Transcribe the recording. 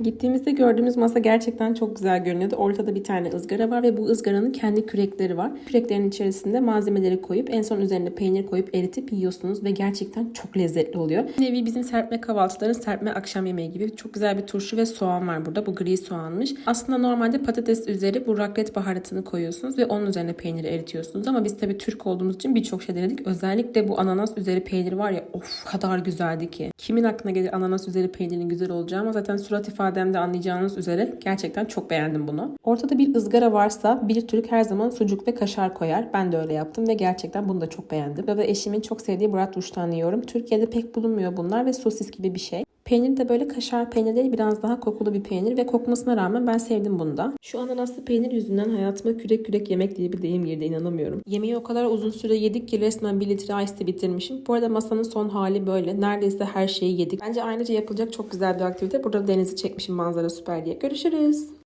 Gittiğimizde gördüğümüz masa gerçekten çok güzel görünüyordu. Ortada bir tane ızgara var ve bu ızgaranın kendi kürekleri var. Küreklerin içerisinde malzemeleri koyup en son üzerine peynir koyup eritip yiyorsunuz ve gerçekten çok lezzetli oluyor. Bir nevi bizim serpme kahvaltıların serpme akşam yemeği gibi. Çok güzel bir turşu ve soğan var burada. Bu gri soğanmış. Aslında normalde patates üzeri bu raclette baharatını koyuyorsunuz ve onun üzerine peyniri eritiyorsunuz. Ama biz tabii Türk olduğumuz için birçok şey denedik. Özellikle bu ananas üzeri peynir var ya of kadar güzeldi ki. Kimin aklına gelir ananas üzeri peynirin güzel olacağı ama zaten surat ifademde anlayacağınız üzere gerçekten çok beğendim bunu. Ortada bir ızgara varsa bir Türk her zaman sucuk ve kaşar koyar. Ben de öyle yaptım ve gerçekten bunu da çok beğendim. Ve eşimin çok sevdiği bratwurst'tan yiyorum. Türkiye'de pek bulunmuyor bunlar ve sosis gibi bir şey. Peynir de böyle kaşar peynir değil biraz daha kokulu bir peynir ve kokmasına rağmen ben sevdim bunu da. Şu ananaslı peynir yüzünden hayatıma kürek kürek yemek diye bir deyim girdi inanamıyorum. Yemeği o kadar uzun süre yedik ki resmen 1 litre ice bitirmişim. Bu arada masanın son hali böyle. Neredeyse her şeyi yedik. Bence ayrıca yapılacak çok güzel bir aktivite. Burada denizi çekmişim manzara süper diye. Görüşürüz.